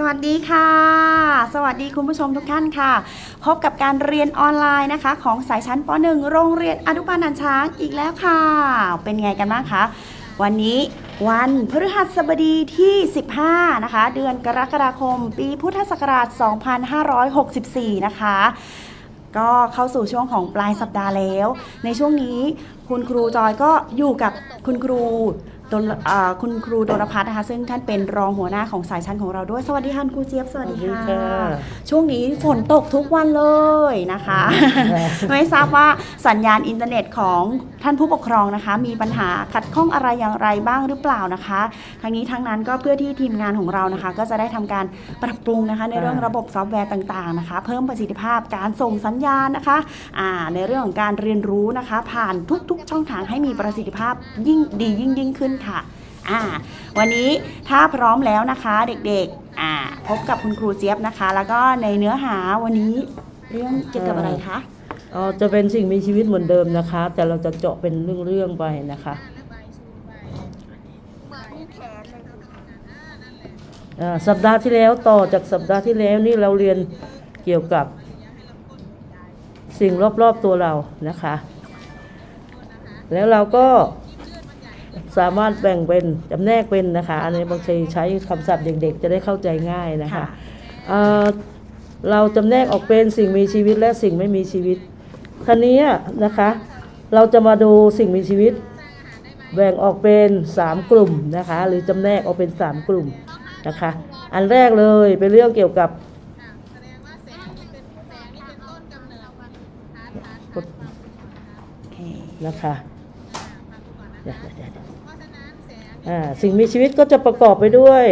สวัสดีค่ะ สวัสดีคุณผู้ชมทุกท่านค่ะ พบกับการเรียนออนไลน์นะคะ ของสายชั้นป .1 โรงเรียนอนุบาลนันช้างอีกแล้วค่ะ เป็นไงกันบ้างคะวันนี้วันพฤหัสบดีที่ 15 นะคะ เดือนกรกฎาคม ปีพุทธศักราช 2564 นะคะ ก็เข้าสู่ช่วงของปลายสัปดาห์แล้ว ในช่วงนี้คุณครูจอยก็อยู่กับคุณครู ดนอ่าคุณครูดนพัฒน์นะคะ ซึ่งท่านเป็นรองหัวหน้าของสายชั้นของเราด้วย สวัสดีค่ะคุณครูเจี๊ยบสวัสดีค่ะ สวัสดีค่ะช่วงนี้ฝนตกทุกวันเลยนะคะ ไม่ทราบว่าสัญญาณอินเทอร์เน็ตของท่านผู้ปกครองนะคะ มีปัญหาขัดข้องอะไรอย่างไรบ้างหรือเปล่านะคะ ทั้งนี้ทั้งนั้นก็เพื่อที่ทีมงานของเรานะคะ ก็จะได้ทำการปรับปรุงนะคะ ในเรื่องระบบซอฟต์แวร์ต่างๆนะคะ เพิ่มประสิทธิภาพการส่งสัญญาณนะคะอ่าในเรื่องของการเรียนรู้นะคะ ผ่านทุกๆ ช่องทางให้มีประสิทธิภาพยิ่งดียิ่งยิ่งขึ้นค่ะอ่าวันนี้ถ้าพร้อมแล้วนะคะเด็กๆอ่าพบกับคุณครูเจี๊ยบนะคะ แล้วก็ในเนื้อหาวันนี้เรื่องเกี่ยวกับอะไรคะอ๋อจะเป็นสิ่งมีชีวิตเหมือนเดิมนะคะ แต่เราจะเจาะเป็นเรื่องๆไปนะคะอ่าสัปดาห์ที่แล้วต่อจากสัปดาห์ที่แล้วนี่เราเรียนเกี่ยวกับสิ่งรอบๆตัวเรานะคะ แล้วเราก็ สามารถแบ่งเป็นจำแนกเป็นนะคะ อันนี้บางทีใช้คำศัพท์เด็กๆ จะได้เข้าใจง่ายนะคะค่ะเอ่อเราจำแนกออกเป็นสิ่งมีชีวิตและสิ่งไม่มีชีวิตทีนี้นะคะ เราจะมาดูสิ่งมีชีวิต แบ่งออกเป็นสามกลุ่มนะคะ หรือจำแนกออกเป็นสามกลุ่มนะคะ อันแรกเลยเป็นเรื่องเกี่ยวกับโอเคนะคะ สิ่งมีชีวิตก็จะประกอบไปด้วย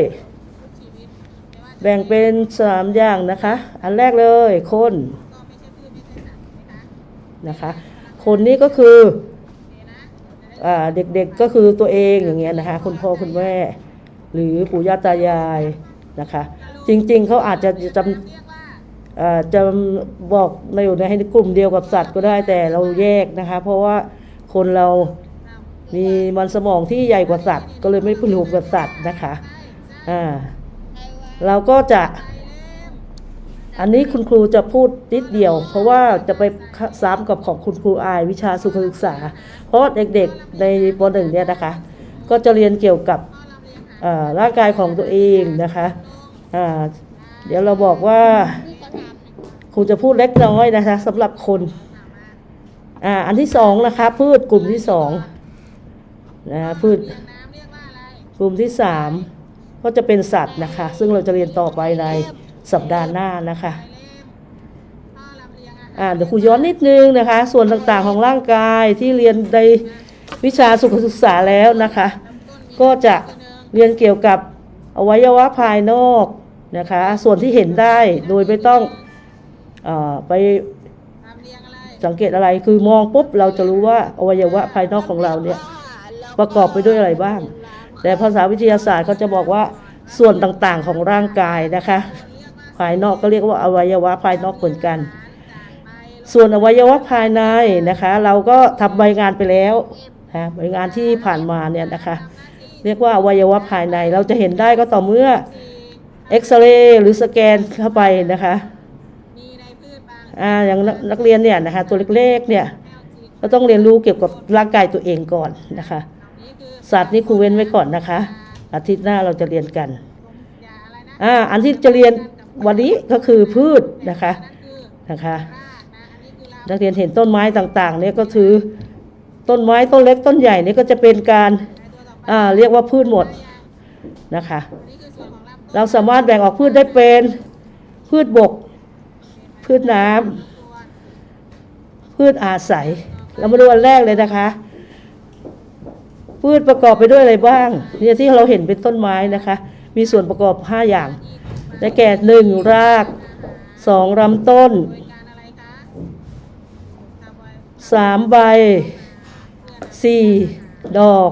แบ่งเป็นสามอย่างนะคะ อันแรกเลยคนนะคะ คนนี้ก็คือเด็กๆก็คือตัวเองอย่างเงี้ยนะคะคุณพ่อคุณแม่หรือปู่ย่าตายายนะคะ จริงๆเขาอาจจะจำจะบอกในอยู่ในให้กลุ่มเดียวกับสัตว์ก็ได้แต่เราแยกนะคะ เพราะว่าคนเรา มีมันสมองที่ใหญ่กว่าสัตว์ ก็เลยไม่ผูกกับสัตว์นะคะอ่าเราก็จะ อันนี้คุณครูจะพูดนิดเดียว เพราะว่าจะไปซ้ำกับของคุณครูอายวิชาสุขศึกษา เพราะเด็กๆในปหนึ่งเนี่ยนะคะ ก็จะเรียนเกี่ยวกับร่างกายของตัวเองนะคะอ่าเดี๋ยวเราบอกว่าครูจะพูดเล็กน้อยนะคะสำหรับคนอ่าอันที่สองนะคะพืชกลุ่มที่สอง นะพืชกลุ่มที่สามก็จะเป็นสัตว์นะคะ ซึ่งเราจะเรียนต่อไปในสัปดาห์หน้านะคะอ่าเดี๋ยวครูย้อนนิดนึงนะคะ ส่วนต่างๆของร่างกายที่เรียนในวิชาสุขศึกษาแล้วนะคะ ก็จะเรียนเกี่ยวกับอวัยวะภายนอกนะคะ ส่วนที่เห็นได้โดยไม่ต้องอไปสังเกตอะไรคือมองปุ๊บเราจะรู้ว่าอวัยวะภายนอกของเราเนี่ย ประกอบไปด้วยอะไรบ้าง แต่ภาษาวิทยาศาสตร์เขาจะบอกว่าส่วนต่างๆของร่างกายนะคะ ภายนอกก็เรียกว่าอวัยวะภายนอกเหมือนกัน ส่วนอวัยวะภายในนะคะ เราก็ทำใบงานไปแล้วนะใบงานที่ผ่านมาเนี่ยนะคะ เรียกว่าอวัยวะภายในเราจะเห็นได้ก็ต่อเมื่อเอ็กซเรย์หรือสแกนเข้าไปนะคะอ่าอย่างนักนักเรียนเนี่ยนะคะตัวเล็กๆเนี่ยก็ต้องเรียนรู้เกี่ยวกับร่างกายตัวเองก่อนนะคะ สัตว์นี่ครูเว้นไว้ก่อนนะคะ อาทิตย์หน้าเราจะเรียนกันอ่าอันที่จะเรียนวันนี้ก็คือพืชนะคะนะคะนักเรียนเห็นต้นไม้ต่างๆเนี่ยก็ถือต้นไม้ต้นเล็กต้นใหญ่นี่ก็จะเป็นการอ่าเรียกว่าพืชหมดนะคะ เราสามารถแบ่งออกพืชได้เป็นพืชบก พืชน้ำพืชอาศัย เรามาดูอันแรกเลยนะคะ พืชประกอบไปด้วยอะไรบ้างเนี่ยที่เราเห็นเป็นต้นไม้นะคะ มีส่วนประกอบ 5 อย่างได้แก่หนึ่งรากสองลำต้นสามใบสี่ดอก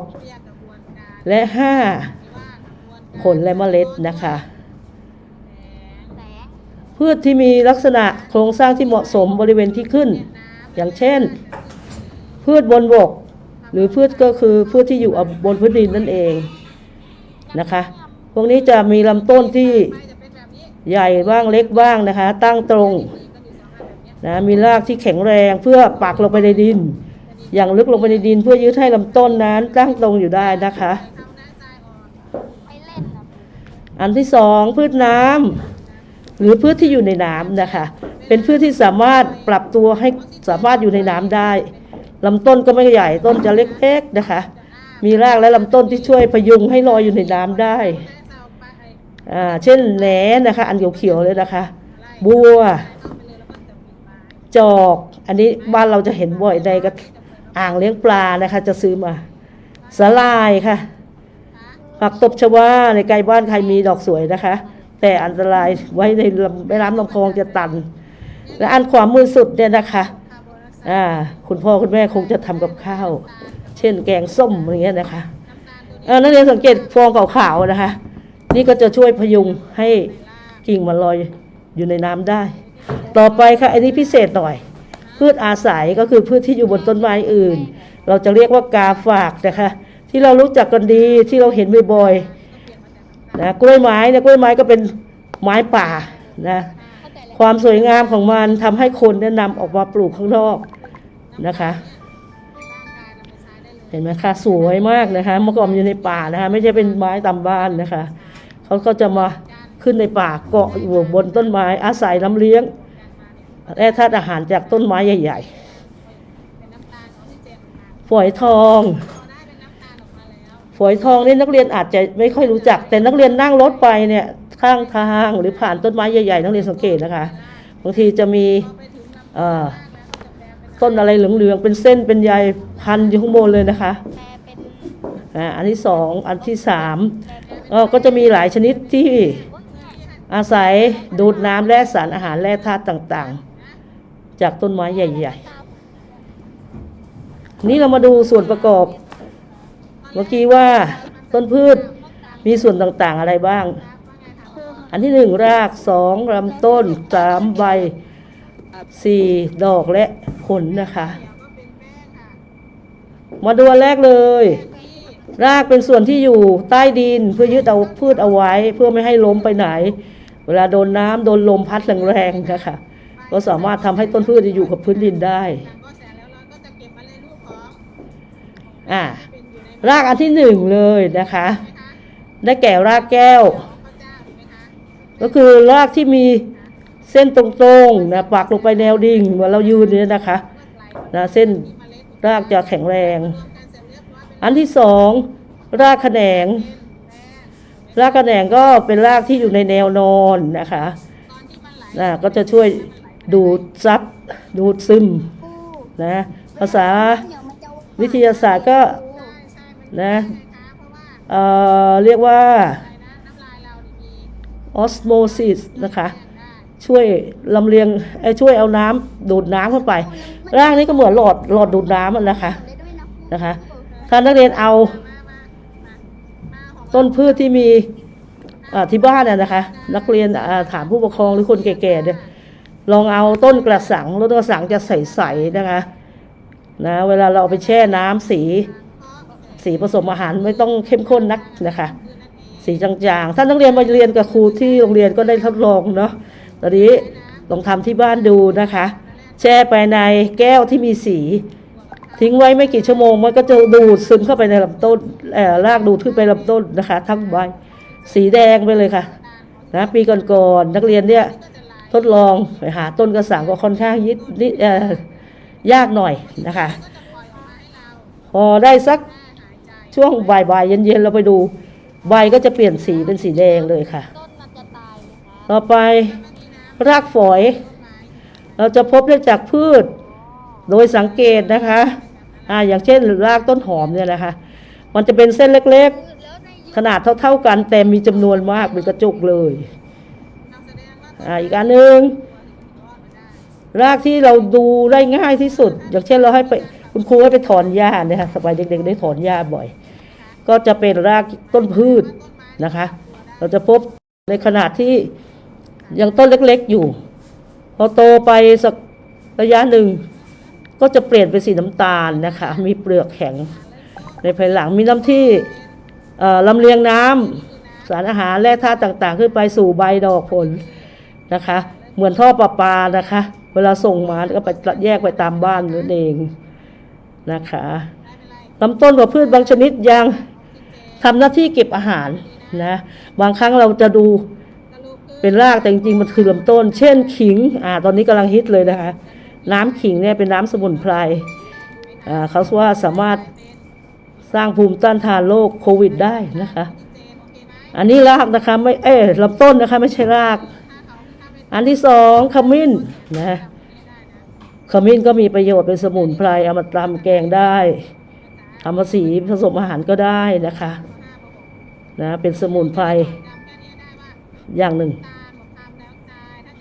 และห้าผลและเมล็ดนะคะ พืชที่มีลักษณะโครงสร้างที่เหมาะสมบริเวณที่ขึ้น อย่างเช่น พืชบนบก หรือพืชก็คือพืชที่อยู่บนพื้นดินนั่นเองนะคะ พวกนี้จะมีลำต้นที่ใหญ่บ้างเล็กบ้างนะคะ ตั้งตรงนะมีรากที่แข็งแรงเพื่อปักลงไปในดิน อย่างลึกลงไปในดิน เพื่อยึดให้ลำต้นนั้นตั้งตรงอยู่ได้นะคะ อันที่สองพืชน้ำหรือพืชที่อยู่ในน้ำนะคะ เป็นพืชที่สามารถปรับตัวให้สามารถอยู่ในน้ำได้ ลำต้นก็ไม่ใหญ่ต้นจะเล็กๆนะคะ มีรากและลำต้นที่ช่วยพยุงให้ลอยอยู่ในน้ำได้อ่าเช่นแหนนะคะ อันเขียวๆเลยนะคะ บัว จอก อันนี้บ้านเราจะเห็นบ่อยในกระอ่างเลี้ยงปลานะคะ จะซื้อมาสลายค่ะผักตบชวาในใกล้บ้านใครมีดอกสวยนะคะ แต่อันตรายไว้ในแม่น้ำลำคลองจะตัน และอันขวามือสุดเนี่ยนะคะ อ่าคุณพ่อคุณแม่คงจะทำกับข้าว เช่นแกงส้มอะไรเงี้ยนะคะเออนักเรียนสังเกตฟองขาวๆนะคะ นี่ก็จะช่วยพยุงให้กิ่งมันลอยอยู่ในน้ำได้ ต่อไปค่ะอันนี้พิเศษหน่อย พืชอาศัยก็คือพืชที่อยู่บนต้นไม้อื่น เราจะเรียกว่ากาฝากนะคะ ที่เรารู้จักกันดีที่เราเห็นบ่อยๆนะกล้วยไม้เนี่ยกล้วยไม้ก็เป็นไม้ป่านะ ความสวยงามของมันทำให้คนเนี่ยนำออกมาปลูกข้างนอกนะคะ เห็นไหมคะสวยมากนะคะเมื่อก่อนอยู่ในป่านะคะไม่ใช่เป็นไม้ตามบ้านนะคะเขาก็จะมาขึ้นในป่าเกาะอยู่บนต้นไม้อาศัยน้ำเลี้ยงแร่ธาตุอาหารจากต้นไม้ใหญ่ๆฝอยทองฝอยทองนี่นักเรียนอาจจะไม่ค่อยรู้จัก แต่นักเรียนนั่งรถไปเนี่ย ข้างทางหรือผ่านต้นไม้ใหญ่ๆนักเรียนสังเกตนะคะบางทีจะมีต้นอะไรเหลืองๆเป็นเส้นเป็นใยพันอยู่ข้างบนเลยนะคะอันที่สองอันที่สามก็จะมีหลายชนิดที่อาศัยดูดน้ำและสารอาหารแร่ธาตุต่างๆ จากต้นไม้ใหญ่ๆ นี่เรามาดูส่วนประกอบ เมื่อกี้ว่าต้นพืชมีส่วนต่างๆอะไรบ้าง อันที่หนึ่งรากสองลำต้นสามใบสี่ดอกและผลนะคะ มาดูอันแรกเลย รากเป็นส่วนที่อยู่ใต้ดินเพื่อยึดเอาพืชเอาไว้ เพื่อไม่ให้ล้มไปไหน เวลาโดนน้ำโดนลมพัดแรงๆนะคะก็สามารถทำให้ต้นพืชอยู่กับพื้นดินได้อ่ารากอันที่หนึ่งเลยนะคะ ได้แก่รากแก้ว ก็คือรากที่มีเส้นตรงๆนะปักลงไปแนวดิ่งเหมือนเรายืนเนี่ยนะคะนะเส้นรากจะแข็งแรง อันที่สองรากแขนง รากแขนงก็เป็นรากที่อยู่ในแนวนอนนะคะนะก็จะช่วยดูดซับดูดซึมนะภาษาวิทยาศาสตร์ก็นะเอ่อเรียกว่า ออสโมซิสนะคะช่วยลำเลียงช่วยเอาน้ำดูดน้ำเข้าไป ร่างนี้ก็เหมือนหลอดหลอดดูดน้ำนะคะนะคะถ้านักเรียนเอา ต้นพืชที่มีที่บ้านน่ะนะคะ นักเรียนถามผู้ปกครองหรือคนแก่ๆเนี่ยลองเอาต้นกระสังต้นกระสังจะใสๆนะคะนะเวลาเราเอาไปแช่น้ำสี สีผสมอาหารไม่ต้องเข้มข้นนักนะคะ สีจางๆถ้านักเรียนมาเรียนกับครูที่โรงเรียนก็ได้ทดลองเนาะ ตอนนี้ลองทำที่บ้านดูนะคะ แช่ไปในแก้วที่มีสี ทิ้งไว้ไม่กี่ชั่วโมงมันก็จะดูดซึมเข้าไปในลำต้นเอ่อรากดูดขึ้นไปลำต้นนะคะ ทั้งใบ สีแดงไปเลยค่ะนะปีก่อนๆนักเรียนเนี่ยทดลองไปหาต้นกระสังก็ค่อนข้างยิดนิดยากหน่อยนะคะ พอได้สักช่วงบ่ายๆเย็นๆเราไปดู ใบก็จะเปลี่ยนสีเป็นสีแดงเลยค่ะต้นมันจะตายไหมคะต่อไปรากฝอย เราจะพบได้จากพืช โดยสังเกตนะคะอ่าอย่างเช่นรากต้นหอมเนี่ยนะคะ มันจะเป็นเส้นเล็กๆ ขนาดเท่าๆกันแต่มีจำนวนมากเป็นกระจุกเลยอ่าอีกอันหนึ่งรากที่เราดูได้ง่ายที่สุด อย่างเช่นเราให้ไปคุณครูให้ไปถอนหญ้าเนี่ยค่ะสมัยเด็กๆได้ถอนหญ้าบ่อย ก็จะเป็นรากต้นพืชนะคะ เราจะพบในขนาดที่ยังต้นเล็กๆอยู่ พอโตไปสักระยะหนึ่ง ก็จะเปลี่ยนเป็นสีน้ำตาลนะคะ มีเปลือกแข็ง ในภายหลังมีน้ำที่ลำเลียงน้ำสารอาหารแร่ธาตุต่างๆ ขึ้นไปสู่ใบดอกผลนะคะ เหมือนท่อประปานะคะ เวลาส่งมาก็ไปแยกไปตามบ้านนั่นเองนะคะลำต้นกับพืชบางชนิดยัง ทำหน้าที่เก็บอาหารนะบางครั้งเราจะดูเป็นรากแต่จริงๆมันคือลำต้น เช่นขิงอ่าตอนนี้กำลังฮิตเลยนะคะ น้ำขิงเนี่ยเป็นน้ำสมุนไพรอ่าเขาว่าสามารถสร้างภูมิต้านทานโรคโควิดได้นะคะ อันนี้รากนะคะไม่เอ้ลำต้นนะคะไม่ใช่ราก อันที่สองขมิ้นนะขมิ้นก็มีประโยชน์เป็นสมุนไพรเอามาตำแกงได้ ทำมาสีผสมอาหารก็ได้นะคะนะเป็นสมุนไพรอย่างหนึ่ง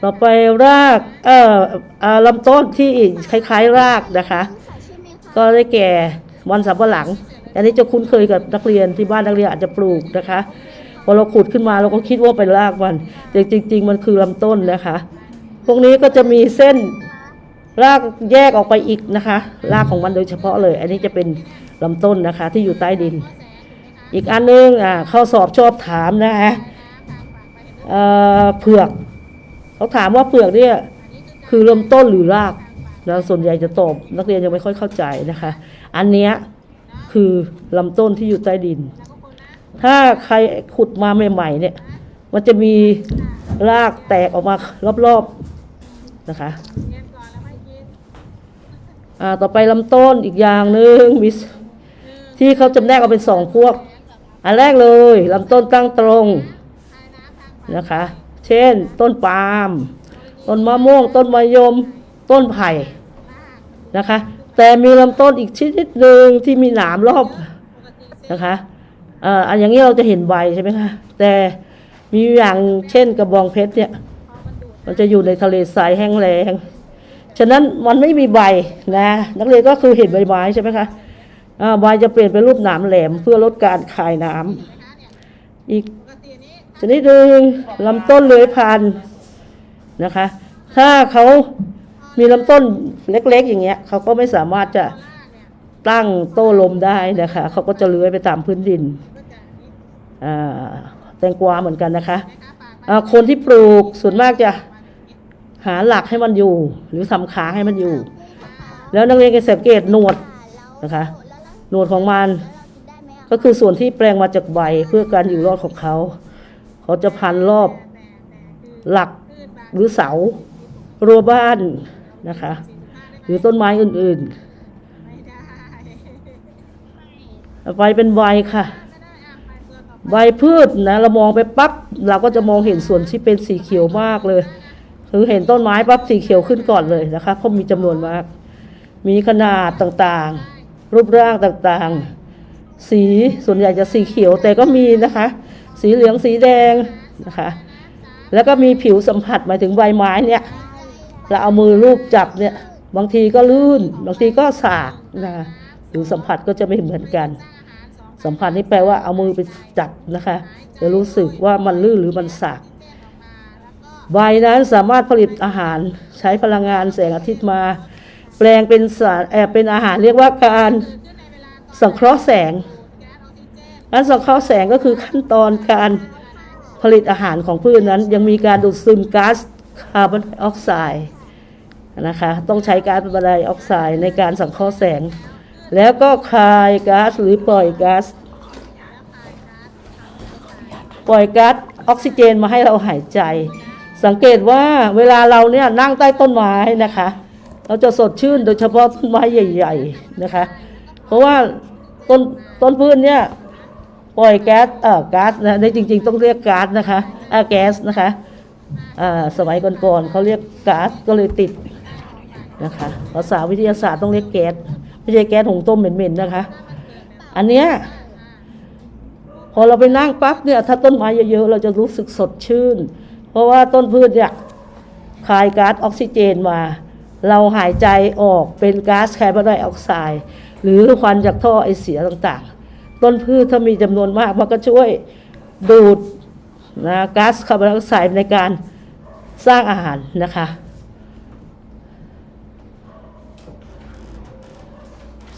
ต่อไปรากเอ่ออลำต้นที่คล้ายๆรากนะคะ ก็ได้แก่มันสำปะหลัง อันนี้จะคุ้นเคยกับนักเรียนที่บ้านนักเรียนอาจจะปลูกนะคะพอเราขุดขึ้นมาเราก็คิดว่าเป็นรากมันแต่จริง ๆ มันคือลำต้นนะคะ พวกนี้ก็จะมีเส้นรากแยกออกไปอีกนะคะ รากของมันโดยเฉพาะเลย อันนี้จะเป็น ลำต้นนะคะ ที่อยู่ใต้ดิน อีกอันนึงอ่าข้อสอบชอบถามนะคะเผือก เขาถามว่าเปลือกเนี่ยคือลำต้นหรือรากแล้วส่วนใหญ่จะตอบนักเรียนยังไม่ค่อยเข้าใจนะคะ อันเนี้ยคือลำต้นที่อยู่ใต้ดิน ถ้าใครขุดมาใหม่ ๆ เนี่ย มันจะมีรากแตกออกมารอบๆนะคะอ่าต่อไปลำต้นอีกอย่างหนึ่งมี ที่เขาจำแนกออกเป็นสองพวก อันแรกเลยลำต้นตั้งตรงนะคะ เช่น ต้นปาล์มต้นมะม่วง ต้นมะยม ต้นไผ่นะคะ แต่มีลำต้นอีกชนิดหนึ่งที่มีหนามรอบนะคะเอ่ออันอย่างนี้เราจะเห็นใบใช่ไหมคะแต่มีอย่างเช่นกระบองเพชรเนี่ย มันจะอยู่ในทะเลทรายแห้งแล้งฉะนั้นมันไม่มีใบนะ นักเรียนก็คือเห็นใบไม้ใช่ไหมคะ ใบจะเปลี่ยนเป็นรูปหนามแหลมเพื่อลดการคายน้ำอีกชนิดหนึ่งลำต้นเลื้อยพันนะคะ ถ้าเขามีลำต้นเล็กๆ อย่างเงี้ยเขาก็ไม่สามารถจะตั้งโต้ลมได้นะคะเขาก็จะเลื้อยไปตามพื้นดินแตงกวาเหมือนกันนะคะคนที่ปลูกส่วนมากจะหาหลักให้มันอยู่ หรือทำค้างให้มันอยู่ แล้วนักเรียนก็สังเกตหนวดนะคะ หนวดของมัน ก็คือส่วนที่แปลงมาจากใบเพื่อการอยู่รอดของเขา เขาจะพันรอบหลักหรือเสารั้วบ้านนะคะ หรือต้นไม้อื่นๆต่อไปเป็นใบค่ะ ใบพืชนะเรามองไปปั๊บเราก็จะมองเห็นส่วนที่เป็นสีเขียวมากเลยคือเห็นต้นไม้ปั๊บสีเขียวขึ้นก่อนเลยนะคะเพราะมีจำนวนมาก มีขนาดต่างๆ รูปร่างต่างๆ สีส่วนใหญ่จะสีเขียวแต่ก็มีนะคะ สีเหลืองสีแดงนะคะ แล้วก็มีผิวสัมผัสหมายถึงใบไม้เนี่ยเราเอามือลูบจับเนี่ยบางทีก็ลื่น บางทีก็สากนะคะผิวสัมผัสก็จะไม่เหมือนกัน สัมผัสนี่แปลว่าเอามือไปจับนะคะจะรู้สึกว่ามันลื่นหรือมันสากใบนั้นสามารถผลิตอาหารใช้พลังงานแสงอาทิตย์มา แปลงเป็นสารแอบเป็นอาหารเรียกว่าการสังเคราะห์แสงการสังเคราะห์แสงก็คือขั้นตอนการผลิตอาหารของพืชนั้น ยังมีการดูดซึมก๊าซคาร์บอนไดออกไซด์นะคะต้องใช้ก๊าซคาร์บอนไดออกไซด์ในการสังเคราะห์แสง แล้วก็คายก๊าซหรือปล่อยก๊าซปล่อยก๊าซออกซิเจนมาให้เราหายใจ สังเกตว่าเวลาเราเนี่ยนั่งใต้ต้นไม้นะคะ เราจะสดชื่นโดยเฉพาะต้นไม้ใหญ่ ๆนะคะ เพราะว่าต้นต้นพืชเนี่ยปล่อยแก๊สเอ่อก๊าซนะในจริง ๆ ต้องเรียกก๊าซนะคะอ่าแก๊สนะคะอ่าสมัยก่อนๆเขาเรียกก๊าซก็เลยติดนะคะภาษาวิทยาศาสตร์ต้องเรียกแก๊สไม่ใช่แก๊สหุงต้มเหม็นๆนะคะ อันเนี้ยพอเราไปนั่งปั๊บเนี่ยถ้าต้นไม้เยอะๆเราจะรู้สึกสดชื่น เพราะว่าต้นพืชเนี่ยคายก๊าซออกซิเจนมา เราหายใจออกเป็นก๊าซคาร์บอนไดออกไซด์หรือควันจากท่อไอเสียต่างๆ ต้นพืชถ้ามีจำนวนมากมันก็ช่วยดูดนะก๊าซคาร์บอนไดออกไซด์ในการสร้างอาหารนะคะ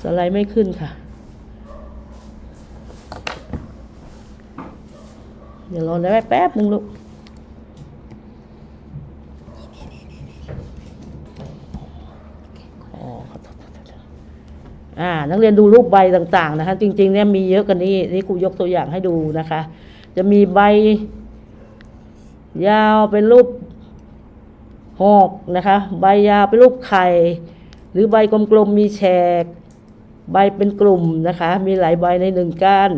สไลด์ไม่ขึ้นค่ะ เดี๋ยวรอได้แป๊บหนึ่งลูก อ่านักเรียนดูรูปใบต่างๆนะคะ จริงๆเนี่ยมีเยอะกว่านี้นี่ครูยกตัวอย่างให้ดูนะคะ จะมีใบ ยาวเป็นรูปหอกนะคะ ใบยาวเป็นรูปไข่ หรือใบกลมๆมีแฉก ใบเป็นกลุ่มนะคะ มีหลายใบในหนึ่งก้าน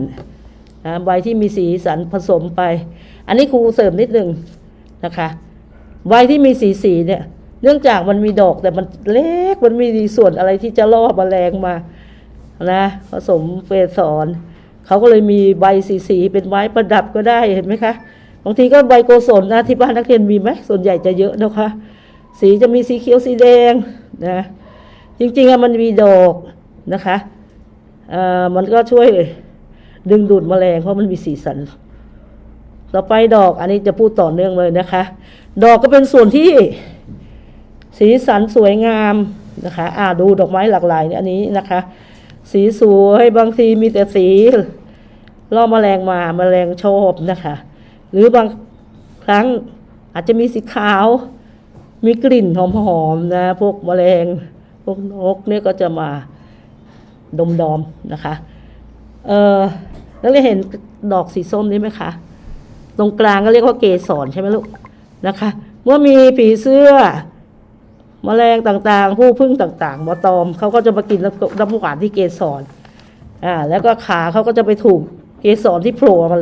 นะใบที่มีสีสันผสมไป อันนี้ครูเสริมนิดหนึ่งนะคะ ใบที่มีสีสีเนี่ย เนื่องจากมันมีดอกแต่มันเล็กมันไมีส่วนอะไรที่จะล่อแมลงมานะผสมเกสรเขาก็เลยมีใบสีสีๆเป็นไม้ประดับก็ได้เห็นไหมคะบางทีก็ใบโกศลนะที่บ้านนักเรียนมีไหมส่วนใหญ่จะเยอะนะคะ สีจะมีสีเขียวสีแดงนะจริงๆอะมันมีดอกนะคะอ่อมันก็ช่วยดึงดูดแมลงเพราะมันมีสีสัน ต่อไปดอกอันนี้จะพูดต่อเนื่องเลยนะคะ ดอกก็เป็นส่วนที่ สีสันสวยงามนะคะอ่าดูดอกไม้หลากหลายเนี่ยอันนี้นะคะ สีสวยบางทีมีแต่สีล่อแมลงมาแมลงชอบนะคะ หรือบางครั้งอาจจะมีสีขาว มีกลิ่นหอมๆนะ พวกแมลงพวกนกเนี่ยก็จะมาดมดอมนะคะเออแล้วเราเห็นดอกสีส้มนี้ไหมคะตรงกลางก็เรียกว่าเกสรใช่ไหมลูกนะคะ เมื่อมีผีเสื้อ แมลงต่างๆ ผู้พึ่งต่างๆ มาตอมเขาก็จะมากินน้ำหวานที่เกสรอ่าแล้วก็ขาเขาก็จะไปถูกเกสรที่โผล่มา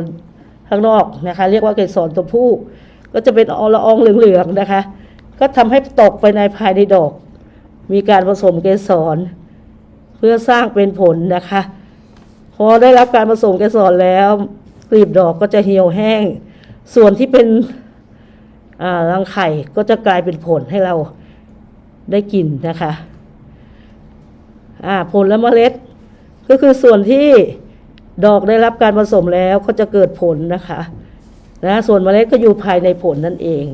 ข้างนอกนะคะ เรียกว่าเกสรตัวผู้ ก็จะเป็นอละอองเหลืองๆนะคะ ก็ทำให้ตกไปในภายในดอก มีการผสมเกสร เพื่อสร้างเป็นผลนะคะ พอได้รับการผสมเกสรแล้วกลีบดอกก็จะเหี่ยวแห้ง ส่วนที่เป็นอ่ารังไข่ก็จะกลายเป็นผลให้เรา ได้กินนะคะอ่าผลและเมล็ด ก็คือส่วนที่ดอกได้รับการผสมแล้วก็จะเกิดผลนะคะนะส่วนเมล็ดก็อยู่ภายในผลนั่นเอง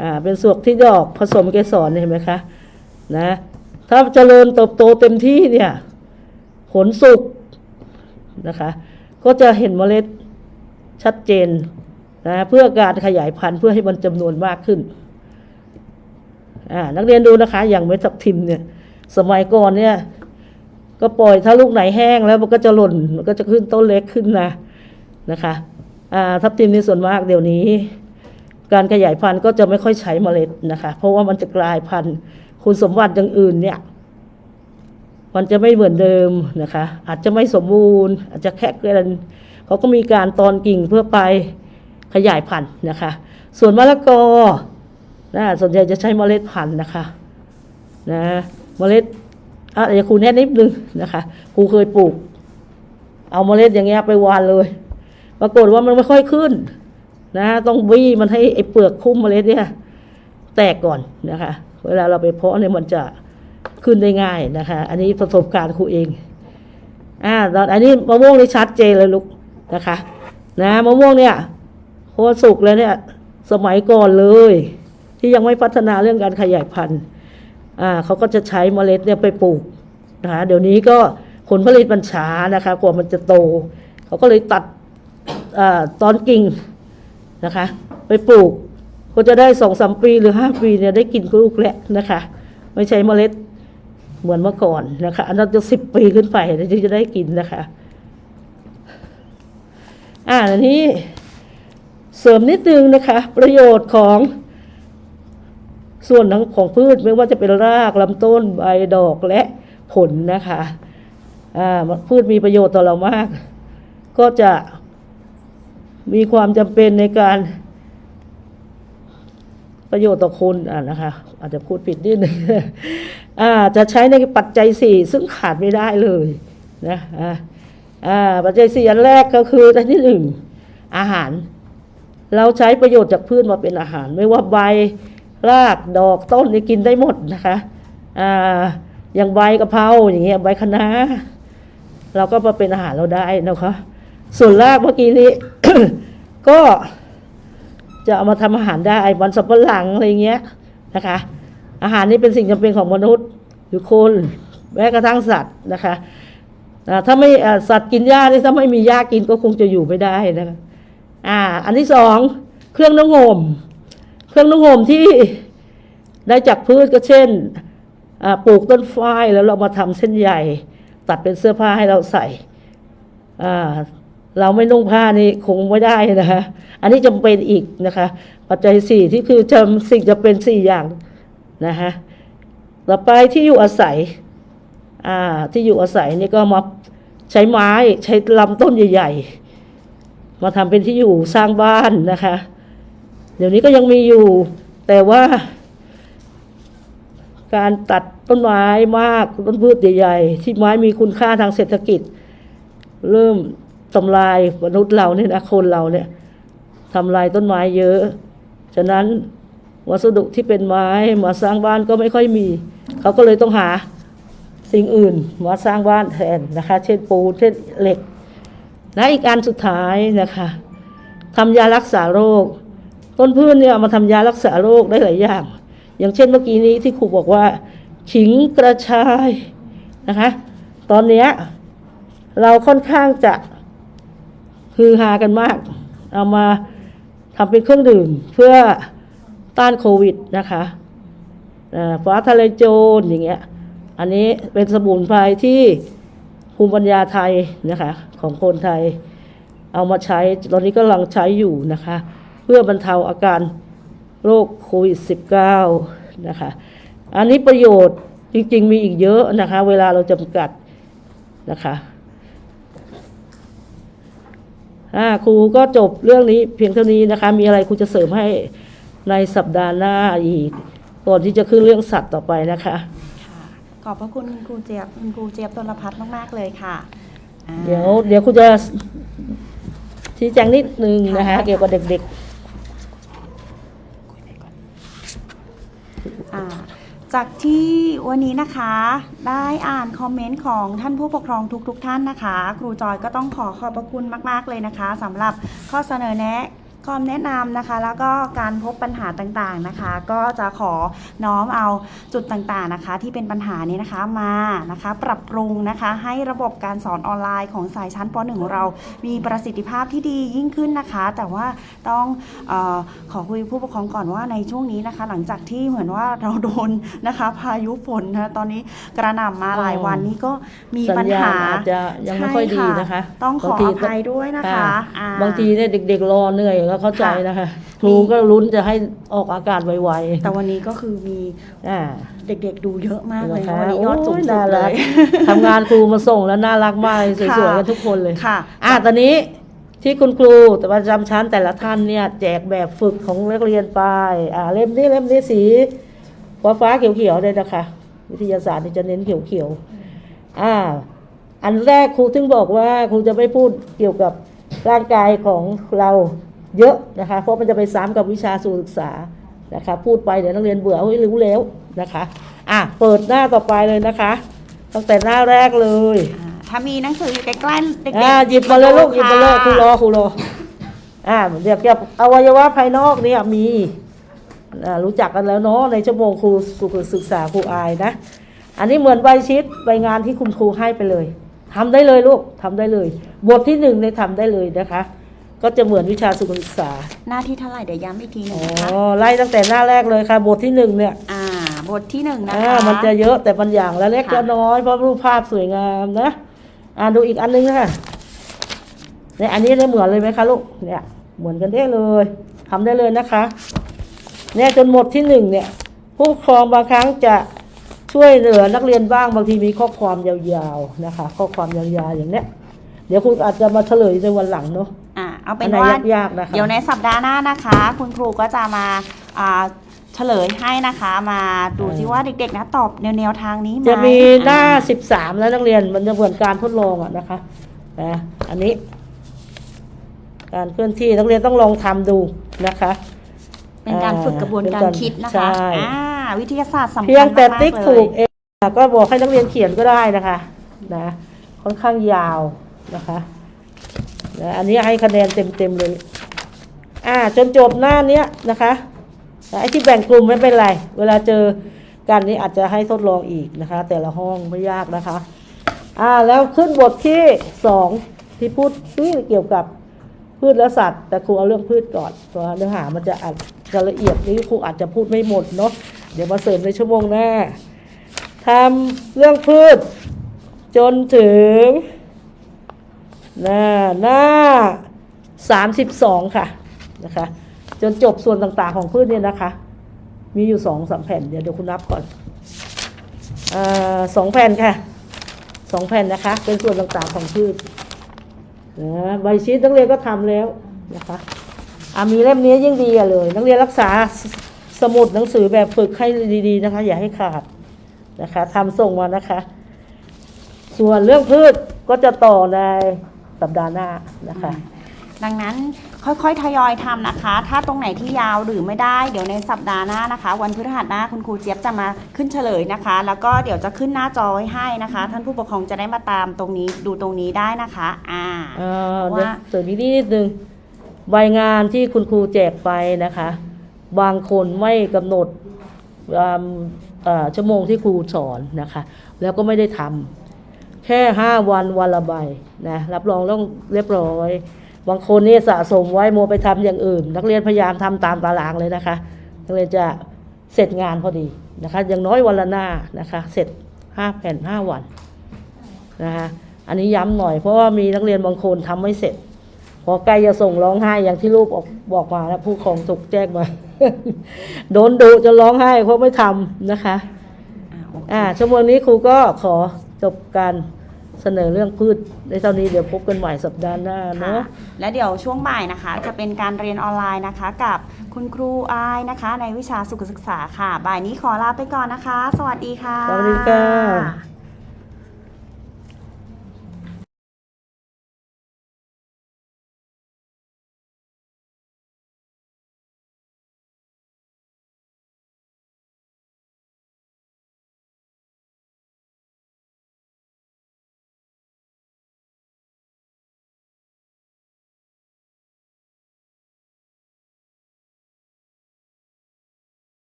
อ่าเป็นส่วนที่ดอกผสมเกสรเห็นไหมคะนะถ้าเจริญเติบโตเต็มที่เนี่ยผลสุกนะคะ ก็จะเห็นเมล็ดชัดเจนนะเพื่อการขยายพันธุ์เพื่อให้มันจำนวนมากขึ้น นักเรียนดูนะคะ อย่างเม็ดทับทิมเนี่ย สมัยก่อนเนี่ย ก็ปล่อยถ้าลูกไหนแห้งแล้วมันก็จะหล่น มันก็จะขึ้นต้นเล็กขึ้นนะนะคะทับทิมในส่วนมากเดี๋ยวนี้ การขยายพันธุ์ก็จะไม่ค่อยใช้เมล็ดนะคะ เพราะว่ามันจะกลายพันธุ์คุณสมบัติอย่างอื่นเนี่ยมันจะไม่เหมือนเดิมนะคะ อาจจะไม่สมบูรณ์ อาจจะแค่เกินเขาก็มีการตอนกิ่งเพื่อไปขยายพันธุ์นะคะ ส่วนมะละกอ นะส่วนใหญ่จะใช้เมล็ดพันธุ์นะคะนะเมล็ดอะเดี๋ยวครูแนะนิดนึงนะคะครูเคยปลูก เอาเมล็ดอย่างเงี้ยไปวานเลย ปรากฏว่ามันไม่ค่อยขึ้น นะต้องบี้มันให้ไอ้เปลือกคุ้มเมล็ดเนี่ย แตกก่อนนะคะ เวลาเราไปเพาะเนี่ยมันจะขึ้นได้ง่ายนะคะ อันนี้ประสบการณ์ครูเองอ่าตอนอันนี้มะม่วงนี่ชัดเจนเลยลูกนะคะ นะมะม่วงเนี่ยพอสุกแล้วเนี่ย สมัยก่อนเลย ที่ยังไม่พัฒนาเรื่องการขยายพันธุ์เขาก็จะใช้เมล็ดเนี่ยไปปลูกนะคะเดี๋ยวนี้ก็ผลผลิตมันช้านะคะกว่ามันจะโต เขาก็เลยตัดอตอนกิ่งนะคะ ไปปลูกก็จะได้สองสามปีหรือห้าปีเนี่ยได้กินลูกแล้วนะคะ ไม่ใช้เมล็ดเหมือนเมื่อก่อนนะคะ อันนั้นจะสิบปีขึ้นไปถึงจะได้กินนะคะ อ่าอันนี้เสริมนิดนึงนะคะ ประโยชน์ของ ส่วนทั้งของพืชไม่ว่าจะเป็นรากลำต้นใบดอกและผลนะคะพืชมีประโยชน์ต่อเรามาก ก็จะมีความจำเป็นในการประโยชน์ต่อคนอ่านะคะ อาจจะพูดผิดนิดนึงอ่า จะใช้ในปัจจัยสี่ซึ่งขาดไม่ได้เลยนะอ่าอ่าปัจจัยสี่อันแรกก็คืออันที่หนึ่งอาหาร เราใช้ประโยชน์จากพืชมาเป็นอาหาร ไม่ว่าใบ รากดอกต้นนี่กินได้หมดนะคะอ่าอย่างใบกะเพราอย่างเงี้ยใบคะน้าเราก็มาเป็นอาหารเราได้นะคะส่วนรากเมื่อกี้นี้ ก็จะเอามาทำอาหารได้มันสับปะหลังอะไรเงี้ยนะคะ อาหารนี่เป็นสิ่งจำเป็นของมนุษย์หรือคนแม้กระทั่งสัตว์นะคะถ้าไม่สัตว์กินหญ้านี่ถ้าไม่มีหญ้ากินก็คงจะอยู่ไม่ได้นะคะอ่า อันที่สองเครื่องนุ่งม เครื่องนุ่งห่มที่ได้จากพืชก็เช่นปลูกต้นฝ้ายแล้วเรามาทำเส้นใหญ่ ตัดเป็นเสื้อผ้าให้เราใส่เราไม่นุ่งผ้านี่คงไม่ได้นะคะอันนี้จำเป็นอีกนะคะ ปัจจัยสี่ที่คือจำสิ่งจะเป็นสี่อย่างนะคะต่อไปที่อยู่อาศัยอ่าที่อยู่อาศัยนี่ก็มาใช้ไม้ใช้ลำต้นใหญ่ ๆ มาทำเป็นที่อยู่สร้างบ้านนะคะ เดี๋ยวนี้ก็ยังมีอยู่ แต่ว่า การตัดต้นไม้มากต้นพืชใหญ่ๆที่ไม้มีคุณค่าทางเศรษฐกิจ เริ่มทำลายมนุษย์เราเนี่ยนะคนเราเนี่ยทำลายต้นไม้เยอะ ฉะนั้นวัสดุที่เป็นไม้มาสร้างบ้านก็ไม่ค่อยมี เขาก็เลยต้องหาสิ่งอื่นมาสร้างบ้านแทนนะคะ เช่นปูนเช่นเหล็ก และอีกอันสุดท้ายนะคะทำยารักษาโรค ต้นพืชเนี่ยเอามาทำยารักษาโรคได้หลายอย่าง อย่างเช่นเมื่อกี้นี้ที่ครูบอกว่า ขิงกระชายนะคะ ตอนเนี้ยเราค่อนข้างจะฮือฮากันมาก เอามาทำเป็นเครื่องดื่มเพื่อต้านโควิดนะคะฟ้าทะเลยโจรอย่างเงี้ย อันนี้เป็นสมุนไพรที่ภูมิปัญญาไทยนะคะ ของคนไทย เอามาใช้ตอนนี้ก็กำลังใช้อยู่นะคะ เพื่อบรรเทาอาการโรคโควิด -19 นะคะ อันนี้ประโยชน์จริงๆมีอีกเยอะนะคะ เวลาเราจำกัดนะคะอ่าครูก็จบเรื่องนี้เพียงเท่านี้นะคะ มีอะไรครูจะเสริมให้ในสัปดาห์หน้าอีกก่อนที่จะขึ้นเรื่องสัตว์ต่อไปนะคะค่ะขอบพระคุณครูเจี๊ยบคุณครูเจี๊ยบตนพัฒน์มาก ๆ เลยค่ะอ่าเดี๋ยวเดี๋ยวครูจะชี้แจงนิดนึงนะคะค่ะเกี่ยวกับเด็กอ่ จากที่วันนี้นะคะได้อ่านคอมเมนต์ของท่านผู้ปกครองทุกๆทท่านนะคะ ครูจอยก็ต้องขอขอบพระคุณมาก ๆ เลยนะคะสำหรับข้อเสนอแนะ คอมแนะนำนะคะ แล้วก็การพบปัญหาต่างๆนะคะ ก็จะขอน้อมเอาจุดต่างๆนะคะ ที่เป็นปัญหานี้นะคะมานะคะ ปรับปรุงนะคะ ให้ระบบการสอนออนไลน์ของสายชั้นป .1 ของเรา มีประสิทธิภาพที่ดียิ่งขึ้นนะคะ แต่ว่าต้องเออขอคุยผู้ปกครองก่อนว่าในช่วงนี้นะคะ หลังจากที่เหมือนว่าเราโดนนะคะ พายุฝนนะตอนนี้กระหน่ำมาหลายวันนี้ก็มีๆสัปัญญญาหาณอาจจะยังไม่ค่อยดีใช่นะคะ ต้องขอบางทีอภัยด้วยนะคะอ่าบางทีเนี่ยเด็กๆรอเหนื่อยก็เข้าใจค่ะนะคะครูก็ลุ้นจะให้ออกอากาศไวแต่วันนี้ก็คือมีๆอ่าเด็กๆดูเยอะมากเลยนะคะวันนี้ยอดสูงโสุดน่าเลรักยทำงานครูมาส่งแล้วน่ารักมากเลยสค่ะวยๆกันทุกคนเลยค่ะอะตอนนี้ที่คุณครูแต่ประจำชั้นแต่ละท่านเนี่ย แจกแบบฝึกของนักเรียนไปอ่าเล่มนี้เล่มนี้สีฟ้าฟ้าๆเขียวๆเลยนะคะวิทยาศาสตร์นี่จะเน้นเขียวๆอ่า อันแรกครูถึงบอกว่าครูจะไม่พูดเกี่ยวกับร่างกายของเรา เยอะนะคะเพราะมันจะไปซ้ำกับวิชาสู่ศึกษานะคะพูดไปเดี๋ยวนักเรียนเบื่อเฮ้ยรู้แล้วนะคะอะเปิดหน้าต่อไปเลยนะคะตั้งแต่หน้าแรกเลยอ่าถ้ามีหนังสืออยู่ใกล้ๆเด็กอ่าๆหยิบมาเลยลูกหยิบมาเลยะครูรอครูรออ่าเดี๋ยวเกี่ยวกับอวัยวะภายนอกเนี่ยมีอ่ารู้จักกันแล้วเนาะในชั่วโมงครูสุขศึกษาครูอายนะ อันนี้เหมือนใบชิดใบงานที่คุณครูให้ไปเลยทำได้เลยลูกทำได้เลย บทที่หนึ่งในยทำได้เลยนะคะ ก็จะเหมือนวิชาสุขศึกษา หน้าที่เท่าไหร่เดี๋ยวย้ำอีกทีหนึอ๋งนะคะอไล่ตั้งแต่หน้าแรกเลยค่ะ บทที่หนึ่งเนี่ยอ่า บทที่หนึ่งนะอ่าคะ มันจะเยอะแต่บางอย่างละเล็กค่ะ ละน้อยเพราะรูปภาพสวยงามนะ อ่าดูอีกอันนึงค่ะเนี่ยอันนี้ได้เหมือนเลยไหมคะลูกเนี่ย เหมือนกันได้เลยทำได้เลยนะคะ เนี่ยจนหมดที่หนึ่งเนี่ย ผู้ปกครองบางครั้งจะช่วยเหลือนักเรียนบ้างบางทีมีข้อความยาวๆนะคะ ข้อความยาวๆอย่างเนี้ย เดี๋ยวครูอาจจะมาเฉลยในวันหลังเนาะอ่า เอาอัเป็นนไหนว่ายากๆนะคะ เดี๋ยวในสัปดาห์หน้านะคะ คุณครูก็จะมาอ่าเฉลยให้นะคะ มาดูอ่าที่ว่าเด็กๆนะตอบแนวแนวๆทางนี้ไหมจะมีหน้า อ่สิบสามแล้วนักเรียนมันจะเหมือนการทดลองอะนะคะนะอันนี้ การเคลื่อนที่นักเรียนต้องลองทำดูนะคะ เป็นการฝึกกระบวนการคิดนะคะใช่ อ่าวิทยาศาสตร์สำคัญเพียงแต่มากๆติ๊กเลยถูกเองก็บอกให้นักเรียนเขียนก็ได้นะคะนะค่อนข้างยาวนะคะ นะอันนี้ให้คะแนนเต็มๆเลย อ่า จนจบหน้าเนี้ยนะคะไอ้ที่แบ่งกลุ่มไม่เป็นไร เวลาเจอกันนี้อาจจะให้ทดลองอีกนะคะ แต่ละห้องไม่ยากนะคะ อ่า แล้วขึ้นบทที่สองที่พูดที่เกี่ยวกับพืชและสัตว์ แต่ครูเอาเรื่องพืชก่อนเพราะว่าเนื้อหามันจะอาจจะละเอียดนี่ครูอาจจะพูดไม่หมดเนาะเดี๋ยวมาเสริมในชั่วโมงหน้าทำเรื่องพืช จนถึง หน้าหน้าสามสิบสองค่ะนะคะ จนจบส่วนต่างๆของพืชเนี่ยนะคะ มีอยู่สองสามแผ่นเดี๋ยวเดี๋ยวคุณนับก่อนอสองแผ่นค่ะสองแผ่นนะคะ เป็นส่วนต่างๆของพืชนะใบชีตนักเรียนก็ทำแล้วนะคะอามีเล่มนี้ยิ่งดีเลย นักเรียนรักษาสสมุดหนังสือแบบฝึกให้ดีๆนะคะ อย่าให้ขาดนะคะทำส่งมานะคะ ส่วนเรื่องพืชก็จะต่อใน สัปดาห์หน้านะคะ ดังนั้นค่อยๆ ทยอยทำนะคะ ถ้าตรงไหนที่ยาวหรือไม่ได้ เดี๋ยวในสัปดาห์หน้านะคะ วันพฤหัสหน้าคุณครูเจี๊ยบจะมาขึ้นเฉลยนะคะ แล้วก็เดี๋ยวจะขึ้นหน้าจอไว้ให้นะคะ ท่านผู้ปกครองจะได้มาตามตรงนี้ดูตรงนี้ได้นะคะ อ่าเอ่อว่าเดี๋ยวเสริมอีกนิดนึงใบงานที่คุณครูแจกไปนะคะ บางคนไม่กำหนดตามเอ่อชั่วโมงที่ครูสอนนะคะ แล้วก็ไม่ได้ทำ แค่ห้าวันวันละใบนะรับรองต้องเรียบร้อย บางคนนี่สะสมไว้โมวไปทำอย่างอื่น นักเรียนพยายามทำตามตารางเลยนะคะ นักเรียนจะเสร็จงานพอดีนะคะอย่างน้อยวันละหน้านะคะ เสร็จห้าแผ่นห้าวันนะคะอันนี้ย้ำหน่อยเพราะว่ามีนักเรียนบางคนทำไม่เสร็จ พอใกล้จะส่งร้องไห้อย่างที่รูปออกบอกมาแล้วผู้ปกครองถูกแจ้งมาโดนดุจนร้องไห้เพราะไม่ทำนะคะอ่าโอเคอ่าชั่วโมงนี้ครูก็ขอจบการ เสนอเรื่องพืชในเท่านี้เดี๋ยวพบกันใหม่สัปดาห์หน้าค่ะเนาะ และเดี๋ยวช่วงบ่ายนะคะ จะเป็นการเรียนออนไลน์นะคะ กับคุณครูอายนะคะ ในวิชาสุขศึกษาค่ะ บ่ายนี้ขอลาไปก่อนนะคะ สวัสดีค่ะ สวัสดีค่ะ